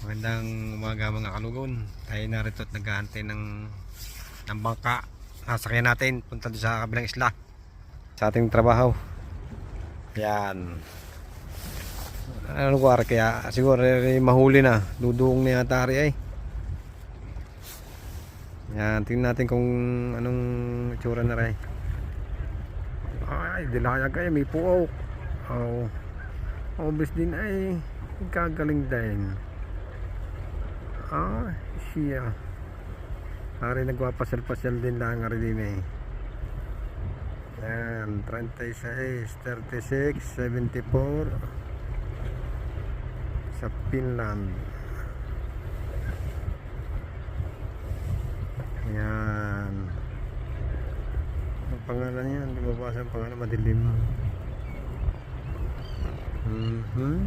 Magandang umaga mga kalugon. Tayo narito at naghahantay ng, ng bangka. Nasakyan natin punta doon sa kabilang isla. Sa ating trabaho. Yan. Ano ko kaya siguro eh, mahuli na. Dudung na yata ari ay. Yan, tingnan natin kung anong itsura na rin. Ay, dilayag kayo, may puok. Oh. Obvious din ay gagaling din. Ah, siya. Ari nagwapasal-pasal din lang ari din eh. Yan, 36, 36, 74 sa Finland. Yan. Ang pangalan niya, hindi mabasa ang pangalan, madilim. Mhm.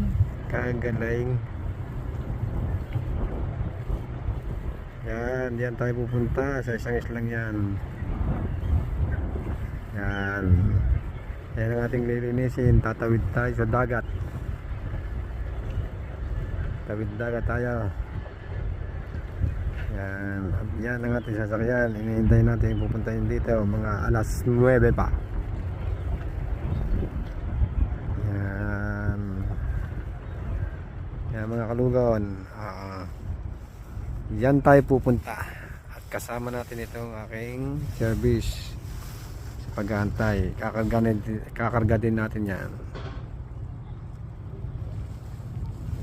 Kagaling. Yan, diyan tayo pupunta sa isang islang yan. Yan. Yan ang ating lilinisin. Tatawid tayo sa dagat. Tawid dagat tayo. Yan. Yan ang ating sasakyan. Hinihintay natin pupuntahin dito. Mga alas 9 pa. Yan. Yan mga kalugon. Ah. Yan tayo pupunta. At kasama natin itong aking service sa paghahantay. Kakarga, kakarga din natin yan.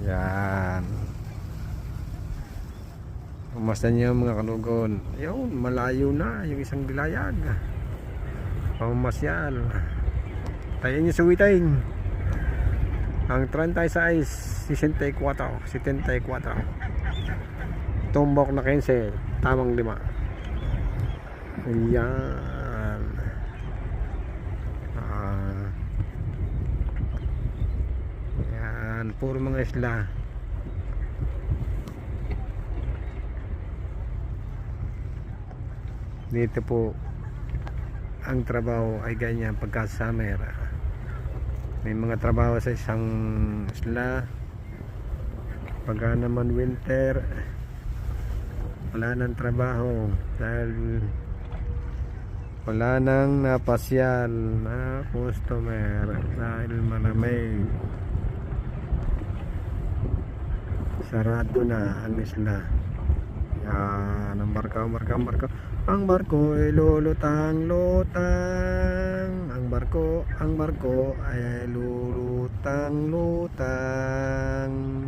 Yan. Kumusta niyo mga kalugon? Yun, malayo na yung isang bilayag. Pamamasyal. Tayo niyo suwitain. Ang 36, 64, 74. Tumbok na 15, tamang lima. Ayan. Ah. Ayan, puro mga isla. Dito po ang trabaho ay ganyan pagka summer. May mga trabaho sa isang isla. Pagka naman winter, wala nang trabaho dahil wala nang napasyal na customer dahil malamig. Sarado na ang isla. Yan, ang barko, barko, ang barko. Ang barko ay lulutang, lutang. Ang barko, ang barko ay lulutang, lutang.